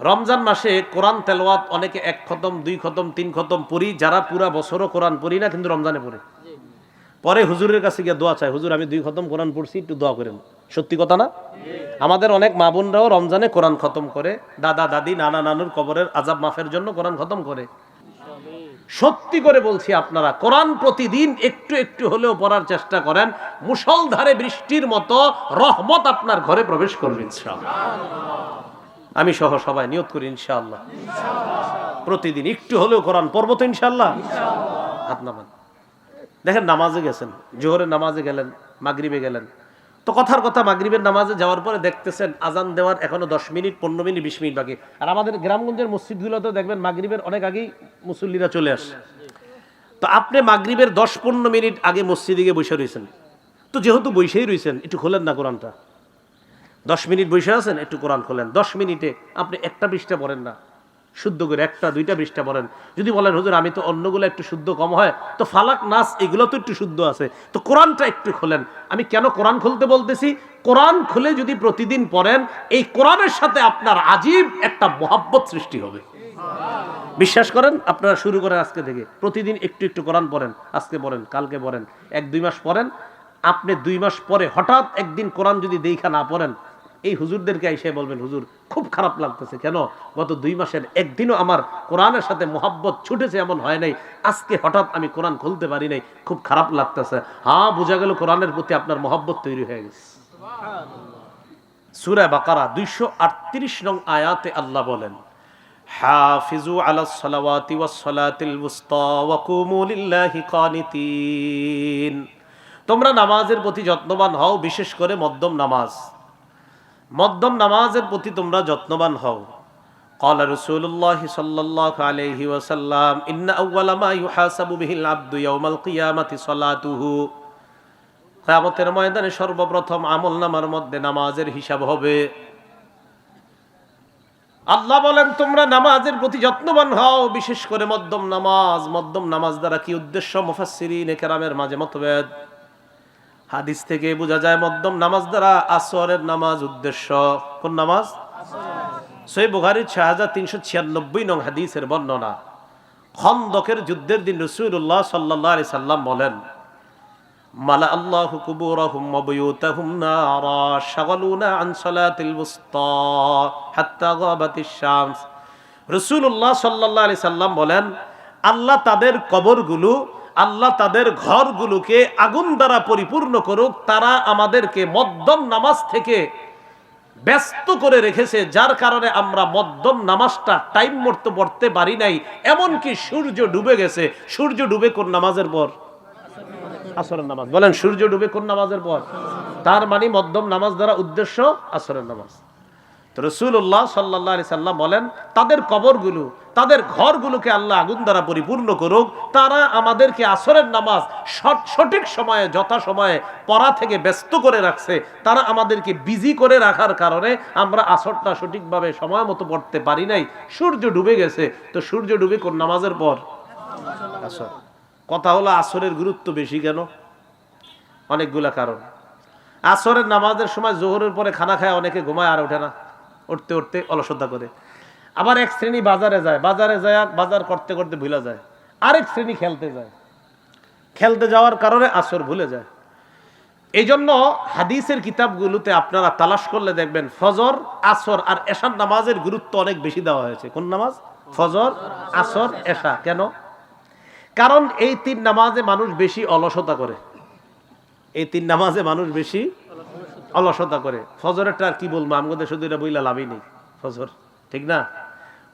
রমজান মাসে কোরআন তেলাওয়াত অনেকে এক খতম, দুই খতম, তিন খতম পড়ি, যারা পুরা বছরও কোরআন পড়ি না, কিন্তু রমজানে পড়ে। পরে হুজুরের কাছে গিয়ে দোয়া চাই হুজুর, আমি দুই খতম কোরআন পড়ছি, একটু দোয়া করেন। সত্যি কথা না? আমাদের অনেক মা বোনরাও রমজানে কোরআন খতম করে, দাদা, দাদি, নানা, নানুর কবরের আজাব মাফের জন্য কোরআন খতম করে। সত্যি করে বলছি আপনারা, কোরআন প্রতিদিন একটু একটু হলেও পড়ার চেষ্টা করেন, মুষলধারে বৃষ্টির মতো রহমত আপনার ঘরে প্রবেশ করবেন আমি সহ সবাই নিয়ত করি, ইনশাআল্লাহ। প্রতিদিন একটু হলেও কোরআন পড়ব তো, ইনশাআল্লাহ। হাত নামান। দেখেন, নামাজে গেছেন, জোহরের নামাজে গেলেন, মাগরিবে গেলেন। তো কথার কথা, মাগরিবের নামাজে যাওয়ার পরে দেখতেছেন, আজান দেওয়ার এখনও দশ মিনিট, পনেরো মিনিট, বিশ মিনিট বাকি। আর আমাদের গ্রামগঞ্জের মসজিদগুলোতে দেখবেন, মাগরিবের অনেক আগেই মুসল্লিরা চলে আসে। তো আপনি মাগরিবের দশ পনেরো মিনিট আগে মসজিদে গিয়ে বসে রয়েছেন। তো যেহেতু বসেই রয়েছেন, একটু খোলেন না কোরআনটা? দশ মিনিট বসে আছেন, একটু কোরআন খোলেন। দশ মিনিটে আপনি একটা পৃষ্ঠা পড়েন না। শুদ্ধ করে একটা, দুইটা পৃষ্ঠা পড়েন। যদি বলেন, হুজুর, আমি তো অন্যগুলো একটু শুদ্ধ কম হয়। তো ফালাক, নাস, এগুলো তো একটু শুদ্ধ আছে। তো কোরআনটা একটু খোলেন। আমি কেন কোরআন খুলতে বলতেছি? কোরআন খুলে যদি প্রতিদিন পড়েন, এই কোরআনের সাথে আপনার আজীব একটা মহাব্বত সৃষ্টি হবে। বিশ্বাস করেন? আপনারা শুরু করেন আজকে থেকে। প্রতিদিন একটু একটু কোরআন পড়েন। আজকে পড়েন, কালকে পড়েন। এক, দুই মাস পড়েন। আপনি দুই মাস পরে হঠাৎ একদিন কোরআন যদি দেখা না পড়েন এই হুজুরদেরকে এসে বলবেন, হুজুর, খুব খারাপ লাগতেছে কেন? গত দুই মাসের একদিনও আমার কোরআনের সাথে মোহাব্বত ছুটেছে এমন হয় নাই। আজকে হঠাৎ আমি কোরআন খুলতে পারি নাই, খুব খারাপ লাগতেছে। হ্যাঁ বোঝা গেল কোরআনের প্রতি আপনার মোহাব্বত তৈরি হয়ে গেছে। সুরা বাকারা দুইশো আটত্রিশ নং আয়াতে আল্লাহ বলেন তোমরা নামাজের প্রতি যত্নবান হও, বিশেষ করে মধ্যম নামাজ। মধ্যম নামাজের প্রতি তোমরা যত্নবান হও قال رسول الله صلى الله عليه وسلم إن أول ما يحاسب به العبد يوم القيامة صلاته কিয়ামতের ময়দানে সর্বপ্রথম আমল নামার মধ্যে নামাজের হিসাব হবে আল্লাহ বলেন তোমরা নামাজের প্রতি যত্নবান হও বিশেষ করে মধ্যম নামাজ মধ্যম নামাজ দ্বারা কি উদ্দেশ্য মুফাসসিরিন কেরামের মাঝে মতভেদ হাদিস থেকে বোঝা যায় মধ্যম নামাজ দ্বারা আসরের নামাজ উদ্দেশ্য। কোন নামাজ? সই বুখারির ছয় হাজার তিনশো ছিয়ানব্বই নং হাদিসের বর্ণনা। খন্দকের যুদ্ধের দিন রসুল্লাহ সাল্লাহ সাল্লাম বলেন, মালা আল্লাহ কুবুরহুম আলাইহি সাল্লাম বলেন, আল্লাহ তাদের কবরগুলো আল্লাহ তাদের ঘরগুলোকে আগুন দ্বারা পরিপূর্ণ করুক, তারা আমাদেরকে মদ্যম নামাজ থেকে ব্যস্ত করে রেখেছে, যার কারণে আমরা মদ্যম নামাজটা টাইম মতো পড়তে পারি নাই। এমনকি সূর্য ডুবে গেছে। সূর্য ডুবে কোন নামাজের পর? আসরের নামাজ। বলেন, সূর্য ডুবে কোন নামাজের পর? তার মানে মদ্যম নামাজ দ্বারা উদ্দেশ্য আসরের নামাজ। তো রসুল্লাহ সাল্লাহ সাল্লাম বলেন তাদের কবরগুলো তাদের ঘরগুলোকে আল্লাহ আগুন দ্বারা পরিপূর্ণ করুক তারা আমাদেরকে আসরের নামাজ সঠ- সঠিক সময়ে যথা সময়ে পড়া থেকে ব্যস্ত করে রাখছে। তারা আমাদেরকে বিজি করে রাখার কারণে আমরা আসরটা সঠিকভাবে সময় মতো পড়তে পারি নাই। সূর্য ডুবে গেছে তো সূর্য ডুবে কোন নামাজের পর? আসর। কথা হলো আসরের গুরুত্ব বেশি কেন? অনেকগুলা কারণ। আসরের নামাজের সময় জোহরের পরে খানা খায় অনেকে ঘুমায় আর ওঠে না। উঠতে উঠতে অলসতা করে। আবার এক শ্রেণি বাজারে যায়। বাজারে যায়, বাজার করতে করতে ভুলে যায়। আরেক শ্রেণি খেলতে যায়। খেলতে যাওয়ার কারণে আসর ভুলে যায়। এই জন্য হাদিসের কিতাবগুলোতে আপনারা তালাশ করলে দেখবেন ফজর, আসর আর এশার নামাজের গুরুত্ব অনেক বেশি দেওয়া হয়েছে। কোন নামাজ? ফজর, আসর, এশা। কেন? কারণ এই তিন নামাজে মানুষ বেশি অলসতা করে। এই তিন নামাজে মানুষ বেশি অলসতা করে। ফজরেরটা আর কি বলব? আমাদের শুধু এটা বইলা লাভই নেই, ফজর। ঠিক না?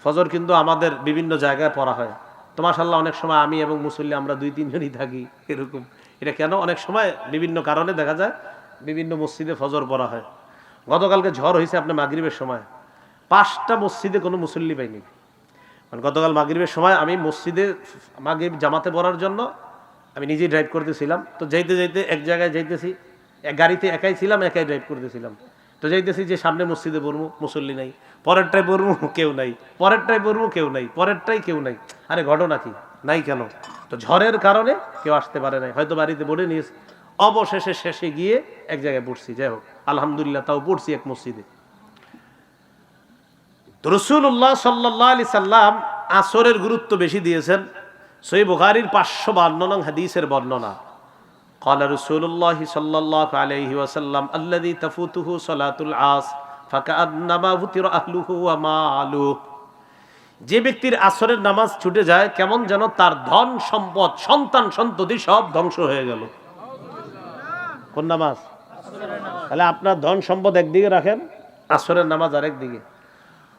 ফজর কিন্তু আমাদের বিভিন্ন জায়গায় পড়া হয়। তো মাশাল্লাহ অনেক সময় আমি এবং মুসল্লি আমরা দুই, তিনজনই থাকি এরকম। এটা কেন? অনেক সময় বিভিন্ন কারণে দেখা যায় বিভিন্ন মসজিদে ফজর পড়া হয়। গতকালকে ঝড় হয়েছে আপনার মাগরিবের সময়। পাঁচটা মসজিদে কোনো মুসল্লি পাইনি। মানে গতকাল মাগরিবের সময় আমি মসজিদে মাগরিব জামাতে পড়ার জন্য আমি নিজেই ড্রাইভ করতেছিলাম। তো যাইতে যাইতে এক জায়গায় যাইতেছি। গাড়িতে একাই ছিলাম, একাই ড্রাইভ করতেছিলাম। তো যাইতেছি যে সামনে মসজিদে পড়ব, মুসল্লি নাই। পরেরটাই পড়ব, কেউ নাই। পরেরটাই পড়ব, কেউ নাই। পরেরটাই কেউ নাই। আরে ঘটনা কি? নাই কেন? তো ঝড়ের কারণে কেউ আসতে পারে নাই। হয়তো বাড়িতে পড়ে নিয়েছে। অবশেষে শেষে গিয়ে এক জায়গায় পড়ছি। যাই হোক, আলহামদুলিল্লাহ তাও পড়ছি এক মসজিদে। রসুল্লাহ সাল্লাহ আলি সাল্লাম আসরের গুরুত্ব বেশি দিয়েছেন। সই বুখারির পাঁচশো বান্ন নং হাদিসের বর্ণনা। قال رسول الله صلى الله عليه وسلم الذي تفوته صلاة العاص فكأنما وتر أهله وماله যে ব্যক্তির আসরের নামাজ ছুটে যায় কেমন যেন তার ধন সম্পদ সন্তান সন্ততি সব ধ্বংস হয়ে গেল কোন নামাজ তাহলে আপনার ধন সম্পদ একদিকে রাখেন আসরের নামাজ আরেক দিকে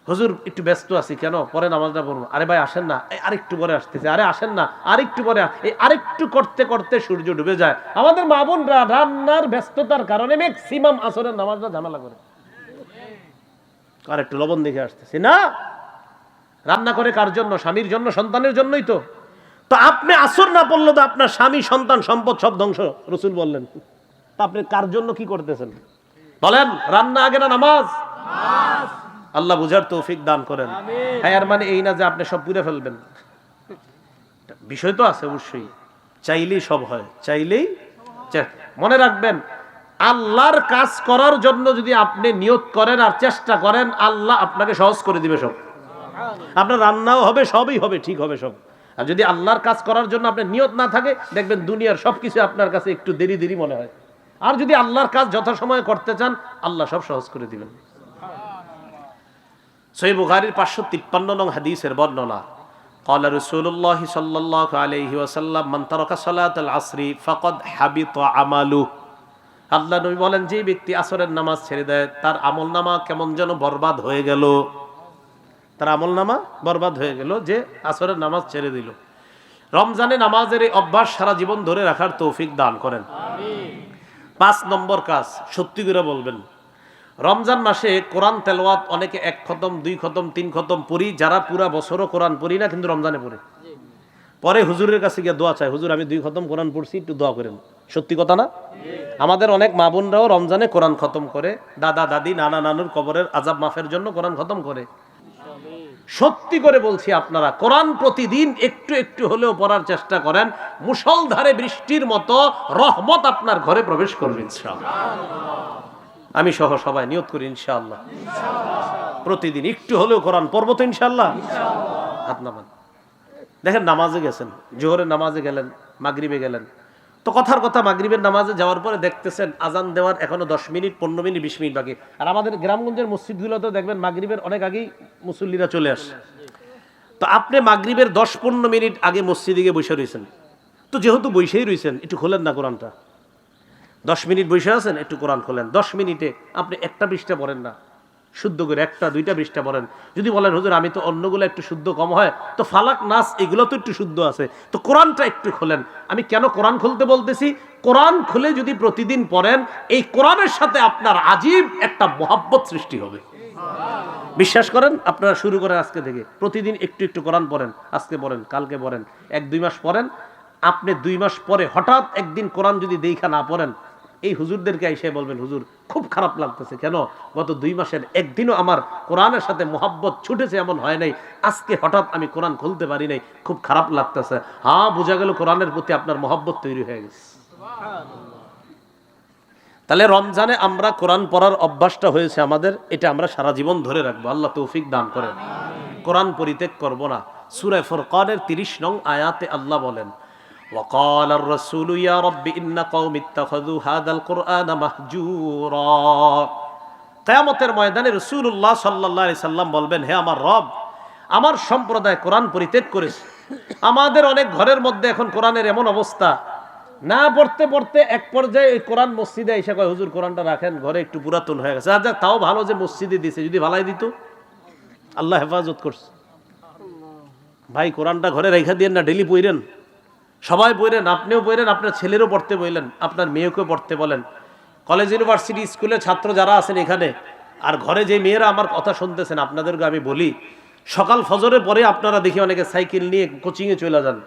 হুজুর, একটু ব্যস্ত আছি কেন? পরে নামাজটা পড়ব। আরে ভাই, আসেন না। এই আরেকটু পরে আসতেছে। আরে আসেন না, আরেকটু পরে এই আরেকটু করতে করতে সূর্য ডুবে যায়। আমাদের মা বোনরা রান্নার ব্যস্ততার কারণে ম্যাক্সিমাম আসরের নামাজটা ঝামেলা করে। আর একটু লবণ দেখে আসতেছি। না, রান্না করে কার জন্য? স্বামীর জন্য, সন্তানের জন্যই তো। তো আপনি আসর না পড়লে তো আপনার স্বামী, সন্তান, সম্পদ সব ধ্বংস, রসুল বললেন। আপনি কার জন্য কি করতেছেন? বলেন, রান্না আগে না নামাজ? আল্লাহ বুঝার তৌফিক দান করেন। হ্যাঁ আর মানে এই না যে আপনি সব পুড়ে ফেলবেন। বিষয় তো আছে অবশ্যই। চাইলেই সব হয়। চাইলেই মনে রাখবেন আল্লাহর কাজ করার জন্য যদি আপনি নিয়ত করেন আর চেষ্টা করেন আল্লাহ আপনাকে সহজ করে দিবে সব। আপনার রান্নাও হবে সবই হবে ঠিক হবে সব। আর যদি আল্লাহর কাজ করার জন্য আপনার নিয়ত না থাকে দেখবেন দুনিয়ার সবকিছু আপনার কাছে একটু দেরি দেরি মনে হয়। আর যদি আল্লাহর কাজ যথাসময়ে করতে চান আল্লাহ সব সহজ করে দিবেন। সহি বুখারির পাঁচশো তিপ্পান্ন নং হাদিসের বর্ণনা قال رسول الله صلى الله عليه وسلم من ترك صلاة العصر فقد حبط عمله আল্লাহ নবী বলেন যে ব্যক্তি আসরের নামাজ ছেড়ে দেয় তার আমল নামা কেমন যেন বরবাদ হয়ে গেল তার আমল নামা বরবাদ হয়ে গেল যে আসরের নামাজ ছেড়ে দিল রমজানে নামাজের এই অভ্যাস সারা জীবন ধরে রাখার তৌফিক দান করেন পাঁচ নম্বর কাজ সত্যি করে বলবেন রমজান মাসে কোরআন তেলাওয়াত অনেকে এক খতম, দুই খতম, তিন খতম পড়ি, যারা পুরা বছরও কোরআন পড়ি না, কিন্তু রমজানে পড়ে। পরে হুজুরের কাছে গিয়ে দোয়া চাই হুজুর, আমি দুই খতম কোরআন পড়ছি, একটু দোয়া করেন। সত্যি কথা না? আমাদের অনেক মা বোনরাও রমজানে কোরআন খতম করে, দাদা, দাদি, নানা, নানুর কবরের আজাব মাফের জন্য কোরআন খতম করে। সত্যি করে বলছি আপনারা, কোরআন প্রতিদিন একটু একটু হলেও পড়ার চেষ্টা করেন, মুষলধারে বৃষ্টির মতো রহমত আপনার ঘরে প্রবেশ করবে, ইনশাআল্লাহ। আমি সহ সবাই নিয়ত করি, ইনশাআল্লাহ। প্রতিদিন একটু হলেও কোরআন পড়ব তো, ইনশাআল্লাহ। হাত নামান দেখেন, নামাজে গেছেন, জোহরের নামাজে গেলেন, মাগরিবে গেলেন। তো কথার কথা, মাগরিবের নামাজে যাওয়ার পরে দেখতেছেন, আজান দেওয়ার এখনও দশ মিনিট, পনেরো মিনিট, বিশ মিনিট বাকি। আর আমাদের গ্রামগঞ্জের মসজিদগুলোতে দেখবেন, মাগরিবের অনেক আগেই মুসল্লিরা চলে আসে তো আপনি মাগরিবের দশ পনেরো মিনিট আগে মসজিদে গিয়ে বসে রয়েছেন। তো যেহেতু বসেই রয়েছেন, একটু খোলেন না কোরআনটা। দশ মিনিট বসে আছেন? একটু কোরআন খোলেন। দশ মিনিটে আপনি একটা পৃষ্ঠা পড়েন না। শুদ্ধ করে একটা, দুইটা পৃষ্ঠা পড়েন। যদি বলেন, হুজুর, আমি তো অন্যগুলো একটু শুদ্ধ কম হয়। তো ফালাক, নাস, এগুলো তো একটু শুদ্ধ আছে। তো কোরআনটা একটু খোলেন। আমি কেন কোরআন খুলতে বলতেছি? কোরআন খুলে যদি প্রতিদিন পড়েন, এই কোরআনের সাথে আপনার আজীব একটা মহাব্বত সৃষ্টি হবে। বিশ্বাস করেন? আপনারা শুরু করেন আজকে থেকে। প্রতিদিন একটু একটু কোরআন পড়েন। আজকে পড়েন, কালকে পড়েন। এক, দুই মাস পড়েন। আপনি দুই মাস পরে হঠাৎ একদিন কোরআন যদি দেখা না পড়েন এই হুজুরদেরকে এসে বলবেন, হুজুর, খুব খারাপ লাগতেছে কেন? গত দুই মাসের একদিনও আমার কোরআনের সাথে মোহাব্বত ছুটেছে এমন হয় নাই। আজকে হঠাৎ আমি কোরআন খুলতে পারি নাই। খুব খারাপ লাগতেছে। হ্যাঁ বোঝা গেল কোরআনের প্রতি আপনার মোহাব্বত তৈরি হয়ে গেছে। তাহলে রমজানে আমরা কোরআন পড়ার অভ্যাসটা হয়েছে আমাদের। এটা আমরা সারা জীবন ধরে রাখব। আল্লাহ তৌফিক দান করেন। কোরআন পরিত্যাগ করব না। সুরায় ফরকানের তিরিশ নং আয়াতে আল্লাহ বলেন وقال الرسول يا رب إن قوم اتخذوا هذا القرآن مهجورا কেয়ামতের ময়দানে রসুল্লাহ সাল্লাহ সাল্লাম বলবেন হে আমার রব আমার সম্প্রদায় কোরআন পরিত্যাগ করেছে আমাদের অনেক ঘরের মধ্যে এখন কোরআনের এমন অবস্থা না পড়তে পড়তে এক পর্যায়ে ওই কোরআন মসজিদে এসে কয় হুজুর কোরআনটা রাখেন ঘরে একটু পুরাতন হয়ে গেছে আচ্ছা তাও ভালো যে মসজিদে দিছে যদি ভালাই দিত আল্লাহ হেফাজত করছে ভাই কোরআনটা ঘরে রেখা দিয়ে না ডেলি পইরেন সবাই পড়েন আপনিও পড়েন আপনার ছেলেরও পড়তে বললেন আপনার মেয়েকেও পড়তে বলেন। কলেজ ইউনিভার্সিটি স্কুলে ছাত্র যারা আছেন এখানে, আর ঘরে যে মেয়েরা আমার কথা শুনতেছেন, আপনাদেরকে আমি বলি, সকাল ফজরের পরে আপনারা দেখি অনেকে সাইকেল নিয়ে কোচিংয়ে চলে যান।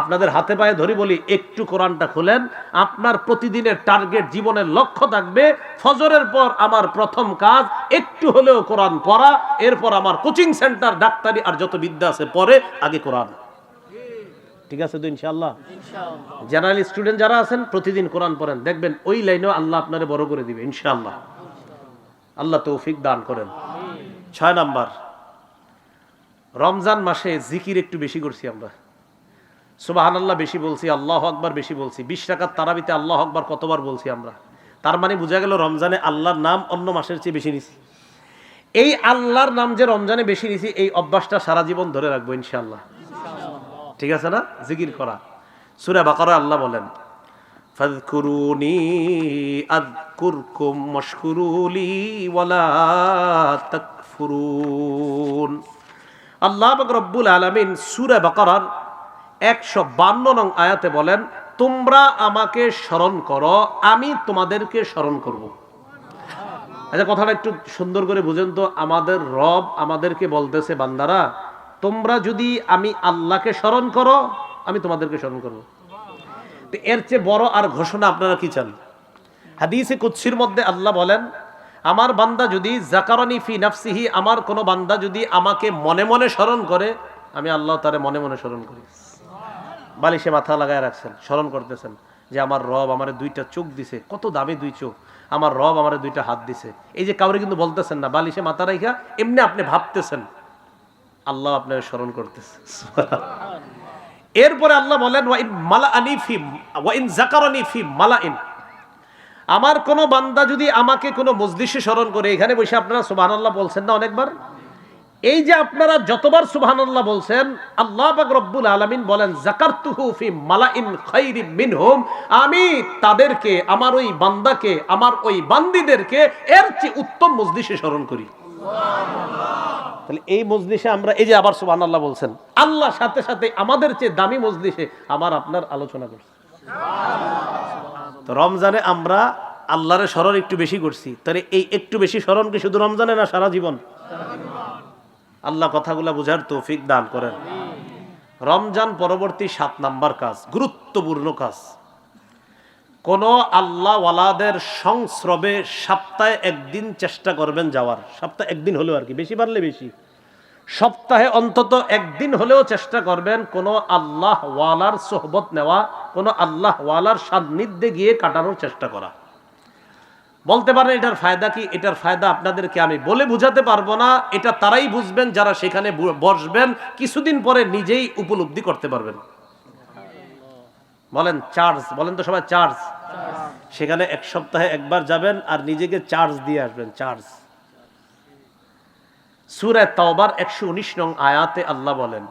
আপনাদের হাতে পায়ে ধরি বলি, একটু কোরআনটা খুলেন, আপনার প্রতিদিনের টার্গেট জীবনের লক্ষ্য থাকবে, ফজরের পর আমার প্রথম কাজ, একটু হলেও কোরআন পড়া, এরপর আমার কোচিং সেন্টার, ডাক্তারি আর যত বিদ্যা আছে পরে আগে কোরআন। ঠিক আছে তো ইনশাআল্লাহ? জেনারেল স্টুডেন্ট যারা আছেন প্রতিদিন কোরআন পড়েন। দেখবেন ওই লাইনেও আল্লাহ আপনারে বড় করে দিবে ইনশাআল্লাহ। আল্লাহ তৌফিক দান করেন। ছয় নাম্বার রমজান মাসে জিকির একটু বেশি করছি আমরা। সুবাহান আল্লাহ বেশি বলছি আল্লাহ আকবার বেশি বলছি। বিশ টাকার তারাবিতে আল্লাহ আকবার কতবার বলছি আমরা। তার মানে বোঝা গেল রমজানে আল্লাহর নাম অন্য মাসের চেয়ে বেশি নিছি। এই আল্লাহর নাম যে রমজানে বেশি নিছি এই অভ্যাসটা সারা জীবন ধরে রাখব ইনশাআল্লাহ। ঠিক আছে না? জিকির করা। সুরা বাকারা আল্লাহ বলেন, ফাযকুরুনি আযকুরকুম ওয়াশকুরুলি ওয়ালা তাকফুরুন। আল্লাহ রব্বুল আলামিন সূরা বাকারার 152 নং আয়াতে বলেন, তোমরা আমাকে স্মরণ করো, আমি তোমাদেরকে স্মরণ করব। আচ্ছা কথাটা একটু সুন্দর করে বুঝেন তো, আমাদের রব আমাদেরকে বলতেছে, বান্দারা তোমরা যদি আমি আল্লাহকে স্মরণ করো, আমি তোমাদেরকে স্মরণ করব। তো এর চেয়ে বড় আর ঘোষণা আপনারা কি চান? হাদিসে কুৎসির মধ্যে আল্লাহ বলেন, আমার বান্দা যদি জাকারানি ফি নাফসিহি, আমার কোনো বান্দা যদি আমাকে মনে মনে স্মরণ করে, আমি আল্লাহ তারে মনে মনে স্মরণ করি। বালিশে মাথা লাগায় রাখছেন, স্মরণ করতেছেন যে আমার রব আমার দুইটা চোখ দিছে। কত দামি দুই চোখ। আমার রব আমার দুইটা হাত দিছে। এই যে কাউরে কিন্তু বলতেছেন না, বালিশে মাথা রাখা এমনি আপনি ভাবতেছেন। আল্লাহ আপনার স্মরণ করতেছে। এরপরে আল্লাহ বলেন ওয়াইন মালা আনি ফি ওয়াইন জাকারানি ফি মালাইন। আমার কোনো বান্দা যদি আমাকে কোনো মজলিসে স্মরণ করে, এখানে বসে আপনারা সুবহানাল্লাহ বলছেন না অনেকবার? এই যে আপনারা যতবার সুবহানাল্লাহ বলছেন, আল্লাহ পাক রব্বুল আলামিন বলেন জাকারতুহু ফি মালাইন খাইরি মিনহুম। আমি তাদেরকে, আমার ওই বান্দাকে, আমার ওই বান্দিদেরকে এর চেয়ে উত্তম মজলিসে স্মরণ করি। তাহলে এই মজলিসে আমরা, এই যে আবার সুবহানাল্লাহ বলছেন, আল্লাহ সাথে সাথে আমাদের চেয়ে দামি মজলিসে আমার আপনার আলোচনা করছে। তো রমজানে আমরা আল্লাহরে স্মরণ একটু বেশি করছি। তাহলে এই একটু বেশি স্মরণ কি শুধু রমজানে না সারা জীবন? আল্লাহ কথাগুলা বোঝার তৌফিক দান করেন। রমজান পরবর্তী সাত নাম্বার কাজ, গুরুত্বপূর্ণ কাজ। কোন আল্লাহ ওয়ালাদের সংস্রবে সপ্তাহে একদিন চেষ্টা করবেন যাওয়ার। সপ্তাহে একদিন হলেও আর কি, বেশি পারলে বেশি। সপ্তাহে অন্তত একদিন হলেও চেষ্টা করবেন কোন আল্লাহ ওয়ালার সোহবত নেওয়া, কোন আল্লাহ ওয়ালার সান্নিধ্যে গিয়ে কাটানোর চেষ্টা করা। বলতে পারেন এটার ফায়দা কি? এটার ফায়দা আপনাদেরকে আমি বলে বুঝাতে পারব না। এটা তারাই বুঝবেন, যারা সেখানে বসবেন, কিছুদিন পরে নিজেই উপলব্ধি করতে পারবেন। বলেন, চার্জ, বলেন তো সবাই, চার্জ। সেখানে এক সপ্তাহে একবার যাবেন আর নিজেকে চার্জ দিয়ে আসবেন চার্জ সুরায় তাওবার একশো উনিশ নং আয়াতে আল্লাহ বলেন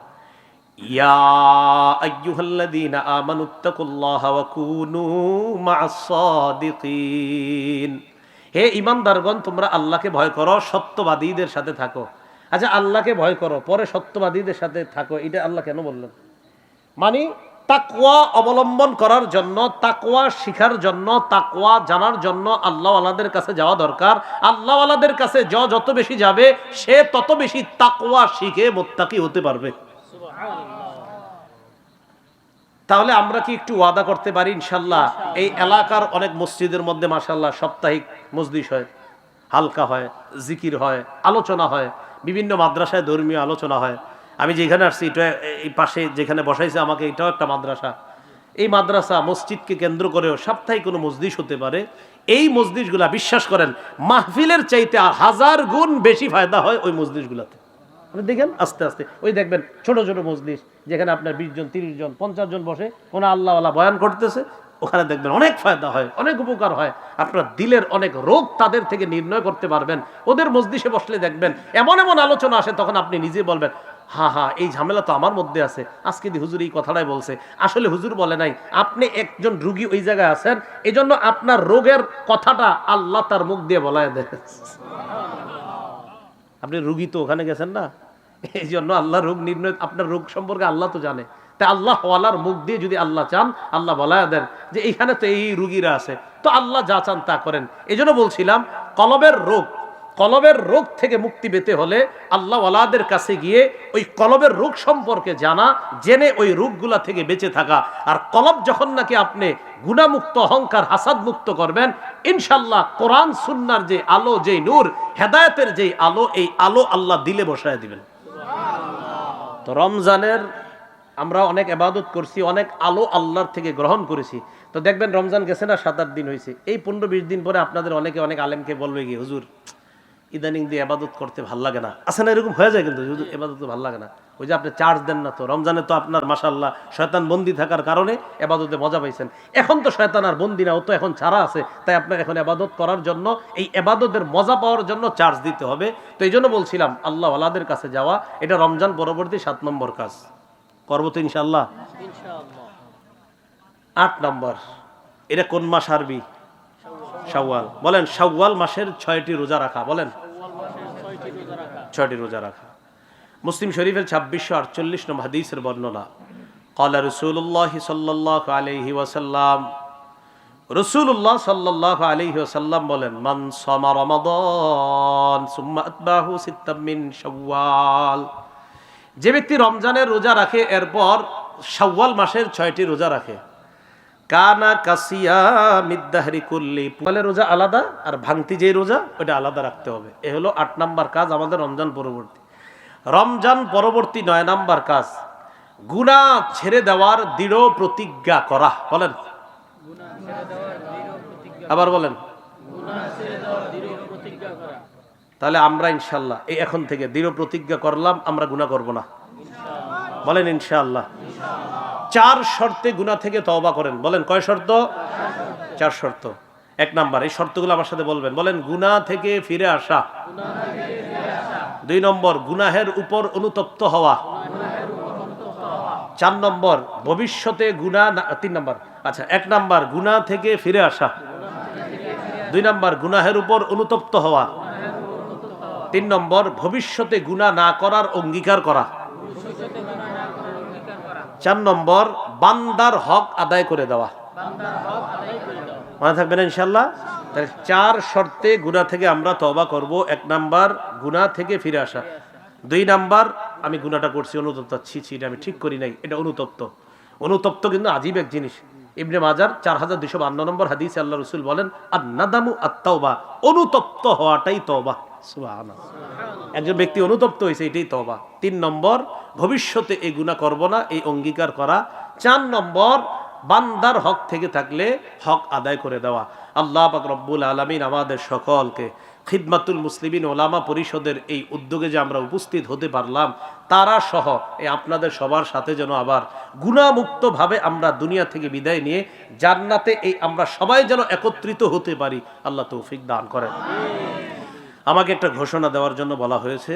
হে ঈমানদারগণ, তোমরা আল্লাহকে ভয় করো, সত্যবাদীদের সাথে থাকো। আচ্ছা আল্লাহকে ভয় করো, পরে সত্যবাদীদের সাথে থাকো, এটা আল্লাহ কেন বললেন? মানে তাকওয়া অবলম্বন করার জন্য, তাকওয়া শিখার জন্য, তাকওয়া জানার জন্য আল্লাহওয়ালাদের কাছে যাওয়া দরকার। আল্লাহওয়ালাদের কাছে য যত বেশি যাবে, সে তত বেশি তাকওয়া শিখে মোত্তাকি হতে পারবে। তাহলে আমরা কি একটু ওয়াদা করতে পারি ইনশাল্লাহ? এই এলাকার অনেক মসজিদের মধ্যে মাসাল্লাহ সাপ্তাহিক মসজিদ হয়, হালকা হয়, জিকির হয়, আলোচনা হয়, বিভিন্ন মাদ্রাসায় ধর্মীয় আলোচনা হয়। আমি যেখানে আসছি, এটা এই পাশে যেখানে বসাইছে আমাকে, এটাও একটা মাদ্রাসা। এই মাদ্রাসা মসজিদকে কেন্দ্র করেও সাপ্তাহিক কোনো মসজিদ হতে পারে। এই মসজিদগুলা বিশ্বাস করেন, মাহফিলের চাইতে হাজার গুণ বেশি ফায়দা হয় ওই মসজিদগুলাতে আপনি দেখেন, আস্তে আস্তে। ওই দেখবেন, ছোট ছোট মজলিস, যেখানে আপনার বিশ জন, তিরিশ জন, পঞ্চাশ জন বসে কোনো আল্লাহওয়ালা বয়ান করতেছে, ওখানে দেখবেন অনেক ফায়দা হয়, অনেক উপকার হয়। আপনার দিলের অনেক রোগ তাদের থেকে নির্ণয় করতে পারবেন। ওদের মসজিষে বসলে দেখবেন, এমন এমন আলোচনা আসে, তখন আপনি নিজে বলবেন হা হা, এই ঝামেলা তো আমার মধ্যে আছে। আজকে দি হুজুর এই কথাটাই বলছে। আসলে হুজুর বলে নাই, আপনি একজন রুগী ওই জায়গায় আছেন, এজন্য আপনার রোগের কথাটা আল্লাহ তার মুখ দিয়ে বলায় দেয় আপনি রুগী তো ওখানে গেছেন না? এই জন্য আল্লাহ রোগ নির্ণয়, আপনার রোগ সম্পর্কে আল্লাহ তো জানে। তাই আল্লাহ ওয়ালার মুখ দিয়ে যদি আল্লাহ চান, আল্লাহ বলা দেন যে এইখানে তো এই রুগীরা আছে। তো আল্লাহ যা চান তা করেন। এই বলছিলাম, কলবের রোগ কলবের রোগ থেকে মুক্তি পেতে হলে আল্লাহ ওয়ালাদের কাছে গিয়ে ওই কলবের রোগ সম্পর্কে জানা, জেনে ওই রোগগুলা থেকে বেঁচে থাকা। আর কলব যখন নাকি আপনি গুণামুক্ত, অহংকার হাসাদ মুক্ত করবেন ইনশাল্লাহ কোরআন, সুন্নার যে আলো যে নূর, হেদায়েতের যে আলো, এই আলো আল্লাহ দিলে বসায় দিবেন। তো রমজানের আমরা অনেক এবাদত করছি, অনেক আলো আল্লাহর থেকে গ্রহণ করেছি। তো দেখবেন রমজান গেছে না, সাত আট দিন হয়েছে। এই পনেরো বিশ দিন পরে আপনাদের অনেকে অনেক আলেমকে বলবে গিয়ে হুজুর ইদানিং দিয়ে আবাদত করতে ভালো লাগে না। আছে না এরকম? হয়ে যায় কিন্তু শুধু এবাদত ভালো লাগে না। ওই যে আপনি চার্জ দেন না তো। রমজানে তো আপনার মাসাল্লাহ শয়তান বন্দি থাকার কারণে এবাদতে মজা পাইছেন। এখন তো শয়তান আর বন্দি না ও তো এখন ছাড়া আছে। তাই আপনার এখন এবাদত করার জন্য এই এবাদতের মজা পাওয়ার জন্য চার্জ দিতে হবে। তো এই জন্য বলছিলাম আল্লাহ আলাদের কাছে যাওয়া এটা রমজান পরবর্তী সাত নম্বর কাজ। করব তো ইনশাল্লাহ আট নম্বর এটা কোন মাস আরবি? সাওয়াল বলেন সাওয়াল মাসের ছয়টি রোজা রাখা, বলেন। ছয়টি রোজা রাখা। মুসলিম শরীফের ছাব্বিশশো আটচল্লিশ নম্বর হাদিসের বর্ণনা কলা রসুল্লাহ সাল্লাহ আলহি ওয়াসাল্লাম রসুল্লাহ সাল্লাহ আলহি ওয়াসাল্লাম বলেন, মান সমা রমাদন, সুম্মা আতবাহু সিত্তামিন যে ব্যক্তি রমজানের রোজা রাখে, এরপর সাওয়াল মাসের ছয়টি রোজা রাখে। কানা কাসিয়া মিদ্দাহারি করলে পুয়ালের রোজা আলাদা আর ভাঙতি যে রোজা ওটা আলাদা রাখতে হবে। এ হলো আট নাম্বার কাজ আমাদের রমজান পরবর্তী। রমজান পরবর্তী নয় নাম্বার কাজ, গুনাহ ছেড়ে দেওয়ার দৃঢ় প্রতিজ্ঞা করা। বলেন। আবার বলেন। তাহলে আমরা ইনশাল্লাহ এই এখন থেকে দৃঢ় প্রতিজ্ঞা করলাম, আমরা গুনাহ করব না। বলেন ইনশাআল্লাহ। চার শর্তে গুনাহ থেকে তওবা করেন। বলেন, কয় শর্ত? চার শর্ত। এক নাম্বার, এই শর্তগুলো আমার সাথে বলবেন। বলেন, গুনাহ থেকে ফিরে আসা। দুই নম্বর, গুনাহের উপর অনুতপ্ত হওয়া। চার নম্বর, ভবিষ্যতে গুণা তিন নম্বর আচ্ছা এক নাম্বার, গুনাহ থেকে ফিরে আসা। দুই নম্বর, গুনাহের উপর অনুতপ্ত হওয়া। তিন নম্বর, ভবিষ্যতে গুনাহ না করার অঙ্গীকার করা। চার নম্বর বান্দার হক আদায় করে দেওয়া। মনে থাকবেন ইনশাল্লাহ তাহলে চার শর্তে গুণা থেকে আমরা তবা করব। এক নাম্বার গুণা থেকে ফিরে আসা। দুই নাম্বার আমি গুণাটা করছি অনুতপ্ত। ছি ছি এটা আমি ঠিক করি নাই এটা অনুতপ্ত। অনুতপ্ত কিন্তু আজীব এক জিনিস। ইবনে মাজার চার হাজার দুশো বান্ন নম্বর হাদিস আল্লাহ রসুল বলেন আর নাদামু আত্মাওবা অনুতপ্ত হওয়াটাই তবা একজন ব্যক্তি অনুতপ্ত হয়েছে, এটাই তবা তিন নম্বর, ভবিষ্যতে এই গুণা করব না, এই অঙ্গীকার করা। চার নম্বর, বান্দার হক থেকে থাকলে হক আদায় করে দেওয়া। আল্লাহ পাক রব্বুল আলমিন আমাদের সকলকে খিদমাতুল মুসলিমিন ওলামা পরিষদের এই উদ্যোগে যে আমরা উপস্থিত হতে পারলাম, তারা সহ এই আপনাদের সবার সাথে যেন আবার গুণামুক্তভাবে আমরা দুনিয়া থেকে বিদায় নিয়ে জান্নাতে এই আমরা সবাই যেন একত্রিত হতে পারি, আল্লাহ তৌফিক দান করেন। আমাকে একটা ঘোষণা দেওয়ার জন্য বলা হয়েছে,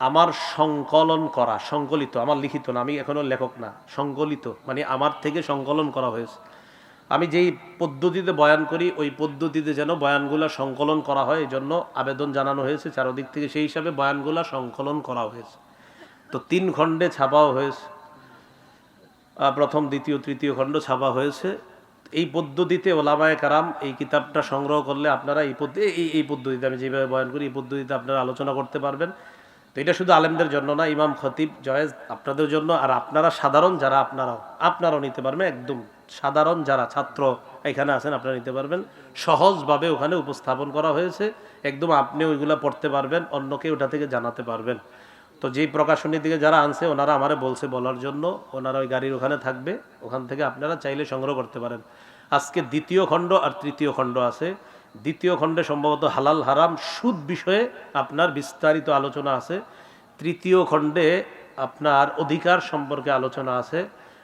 আমার সংকলন করা, সংকলিত, আমার লিখিত না, আমি এখনও লেখক না, সংকলিত মানে আমার থেকে সংকলন করা হয়েছে। আমি যেই পদ্ধতিতে বয়ান করি, ওই পদ্ধতিতে যেন বয়ানগুলা সংকলন করা হয় এই জন্য আবেদন জানানো হয়েছে, চারোদিক থেকে সেই হিসাবে বয়ানগুলা সংকলন করা হয়েছে। তো তিন খণ্ডে ছাপাও হয়েছে প্রথম, দ্বিতীয়, তৃতীয় খণ্ড ছাপা হয়েছে। এই পদ্ধতিতে ওলামায় কারাম এই কিতাবটা সংগ্রহ করলে আপনারা এই পদ্ধতি এই এই পদ্ধতিতে আমি যেভাবে বয়ান করি, এই পদ্ধতিতে আপনারা আলোচনা করতে পারবেন। তো এটা শুধু আলেমদের জন্য না, ইমাম খতিব, জয়েজ আপনাদের জন্য, আর আপনারা সাধারণ যারা আপনারাও আপনারাও নিতে পারবেন, একদম সাধারণ যারা ছাত্র এখানে আছেন আপনারা নিতে পারবেন। সহজভাবে ওখানে উপস্থাপন করা হয়েছে। একদম আপনি ওইগুলা পড়তে পারবেন, অন্যকে ওটা থেকে জানাতে পারবেন। তো যেই প্রকাশনী থেকে যারা আনছে, ওনারা আমারে বলছে বলার জন্য, ওনারা ওই গাড়ির ওখানে থাকবে, ওখান থেকে আপনারা চাইলে সংগ্রহ করতে পারেন। আজকে দ্বিতীয় খণ্ড আর তৃতীয় খণ্ড আছে। দ্বিতীয় খণ্ডে সম্ভবত হালাল হারাম সুদ বিষয়ে আপনার বিস্তারিত আলোচনা আছে। তৃতীয় খণ্ডে আপনার অধিকার সম্পর্কে আলোচনা আছে।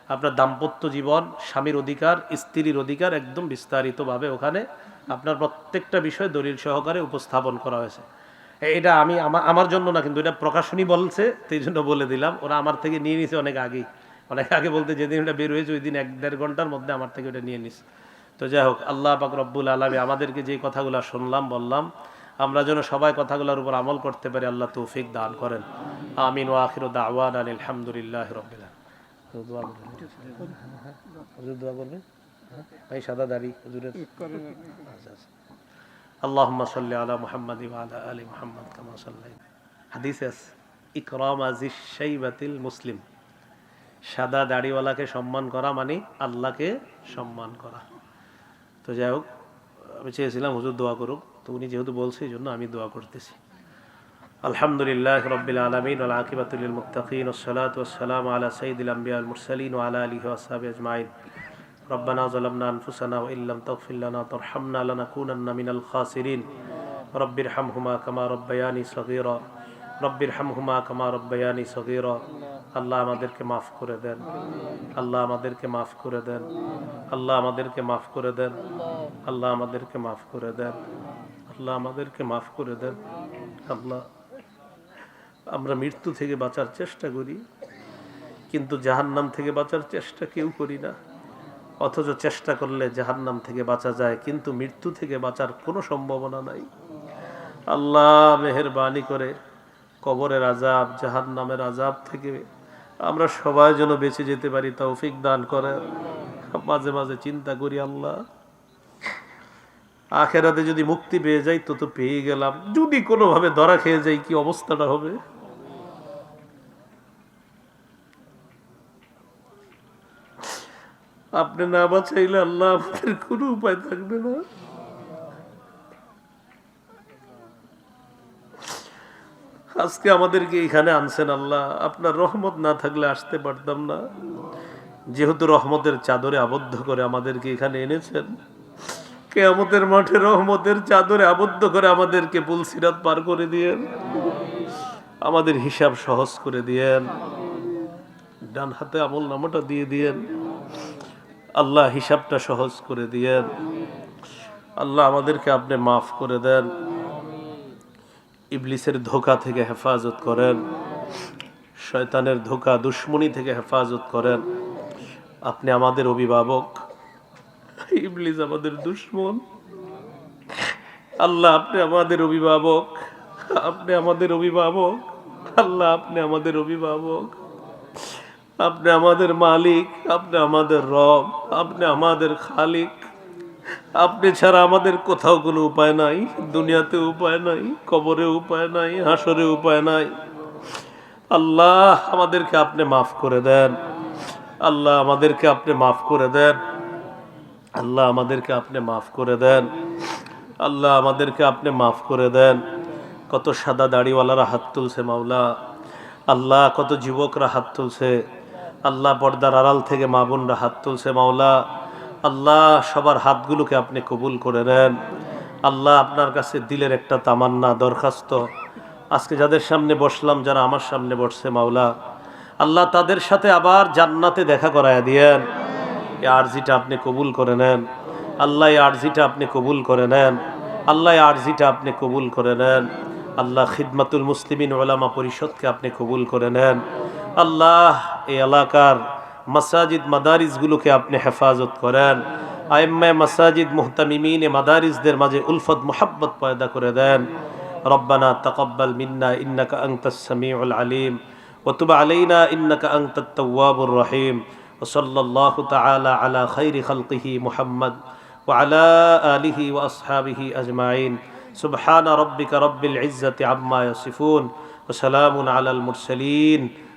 আপনার দাম্পত্য জীবন, স্বামীর অধিকার, স্ত্রীর অধিকার একদম বিস্তারিতভাবে ওখানে আপনার প্রত্যেকটা বিষয় দলিল সহকারে উপস্থাপন করা হয়েছে। এটা আমি আমার জন্য না কিন্তু এটা প্রকাশনী বলছে সেই জন্য বলে দিলাম। ওরা আমার থেকে নিয়ে নিছে অনেক আগেই। অনেক আগে বলতে যেদিন এটা বের হয়েছে ওই দিন এক দেড় ঘণ্টার মধ্যে আমার থেকে ওটা নিয়ে নিস তো যাই হোক আল্লাহ পাক রব্বুল আলমী আমাদেরকে যে কথাগুলো শুনলাম বললাম আমরা যেন সবাই কথাগুলোর উপর আমল করতে পারি আল্লাহ তৌফিক দান করেন। আমিন ও আখির দাওয়ান আলহামদুলিল্লাহ দোয়া করবেন। হ্যাঁ? ভাই সাদা দাড়ি হুজুরের। আচ্ছা আচ্ছা। আল্লাহম্মা সাল্লি আলা মুহাম্মদ আলা আলী মুহাম্মদ কামা সাল্লাই হাদিস ইকরাম আজিজ শাইবাতিল মুসলিম। সাদা দাড়িওয়ালাকে সম্মান করা মানে আল্লাহকে সম্মান করা। তো যাই হোক, আমি চেয়েছিলাম হুজুর দোয়া করুক, তো উনি যেহেতু বলছে, এই জন্য আমি দোয়া করতেছি। আলহামদুলিল্লাহ রবিল আলমিন আকিবাতুল মুক্তাকিন ওসলাত ওসালাম আলা সঈদুল আম্বিয়াল মুরসালিন আলা আলী ওয়াসাব আজমাইন। ربنا ظلمنا أنفسنا وإن لم تغفر لنا ترحمنا لنكونن من الخاسرين রব্বির হামহুমা কামা রব্বায়ানি সগীরা রব্বির হামহুমা কামা রব্বায়ানি সগীরা আল্লাহ আমাদেরকে মাফ করে দেন আল্লাহ আমাদেরকে মাফ করে দেন আল্লাহ আমাদেরকে মাফ করে দেন আল্লাহ আমাদেরকে মাফ করে দেন আল্লাহ আমাদেরকে মাফ করে দেন আল্লাহ আমরা মৃত্যু থেকে বাঁচার চেষ্টা করি কিন্তু জাহান্নাম থেকে বাঁচার চেষ্টা কেউ করি না অথচ চেষ্টা করলে জাহান্নাম থেকে বাঁচা যায়, কিন্তু মৃত্যু থেকে বাঁচার কোনো সম্ভাবনা নাই। আল্লাহ মেহরবানি করে কবরের আজাব জাহান্নামের আজাব থেকে আমরা সবাই যেন বেঁচে যেতে পারি, তৌফিক দান করে মাঝে মাঝে চিন্তা করি, আল্লাহ, আখেরাতে যদি মুক্তি পেয়ে যাই তো তো পেয়ে গেলাম। যদি কোনোভাবে ধরা খেয়ে যাই, কি অবস্থাটা হবে? আপনি না বাঁচাইলে আল্লাহ আমাদের কোনো উপায় থাকবে না। আজকে আমাদেরকে এখানে আনছেন আল্লাহ। আপনার রহমত না থাকলে আসতে পারতাম না। যেহেতু রহমতের চাদরে আবদ্ধ করে আমাদেরকে এখানে এনেছেন, কেয়ামতের মাঠে রহমতের চাদরে আবদ্ধ করে আমাদেরকে পুলসিরাত পার করে দিয়েন, আমাদের হিসাব সহজ করে দিয়েন, ডান হাতে আমল নামাটা দিয়ে দিয়েন। আল্লাহ হিসাবটা সহজ করে দিয়েন। আল্লাহ আমাদেরকে আপনি মাফ করে দেন। ইবলিসের ধোকা থেকে হেফাজত করেন। শয়তানের ধোকা দুশ্মনী থেকে হেফাজত করেন। আপনি আমাদের অভিভাবক। ইবলিস আমাদের দুশ্মন। আল্লাহ আপনি আমাদের অভিভাবক। আপনি আমাদের অভিভাবক। আল্লাহ আপনি আমাদের অভিভাবক। আপনি আমাদের মালিক, আপনি আমাদের রব, আপনি আমাদের খালিক। আপনি ছাড়া আমাদের কোথাও কোনো উপায় নাই, দুনিয়াতে উপায় নাই, কবরে উপায় নাই হাসরে উপায় নাই। আল্লাহ আমাদেরকে আপনি মাফ করে দেন। আল্লাহ আমাদেরকে আপনি মাফ করে দেন। আল্লাহ আমাদেরকে আপনি মাফ করে দেন। আল্লাহ আমাদেরকে আপনি মাফ করে দেন। কত সাদা দাড়িওয়ালারা হাত তুলছে মাওলা। আল্লাহ কত যুবকরা হাত তুলছে। আল্লাহ পর্দার আড়াল থেকে মা বোনরা হাত তুলছে, মাওলা। আল্লাহ, সবার হাতগুলোকে আপনি কবুল করে নেন। আল্লাহ আপনার কাছে দিলের একটা তামান্না, দরখাস্ত। আজকে যাদের সামনে বসলাম, যারা আমার সামনে বসছে, মাওলা। আল্লাহ তাদের সাথে আবার জান্নাতে দেখা করায় দিয়েন। এই আর্জিটা আপনি কবুল করে নেন। আল্লাহ, এই আরজিটা আপনি কবুল করে নেন। আল্লাহ, এই আরজিটা আপনি কবুল করে নেন। আল্লাহ খিদমাতুল মুসলিমিন ওলামা পরিষদকে আপনি কবুল করে নেন। আল্লাহ এই এলাকার মাসাজিদ মাদারিসগুলোকে আপনি হেফাজত করেন আইম্মায় মাসাজিদ মুহতামিমিন এ মাদারিসদের মাঝে উলফত মোহাব্বত পয়দা করে দেন রব্বানা তাকাব্বাল মিন্না ইন্নাকা আনতাস সামিউল আলিম وتب علينا إنك أنت التواب الرحيم وصلى الله تعالى على خير خلقه محمد وعلى آله وأصحابه أجمعين سبحان ربك رب العزة عما يصفون وسلام على المرسلين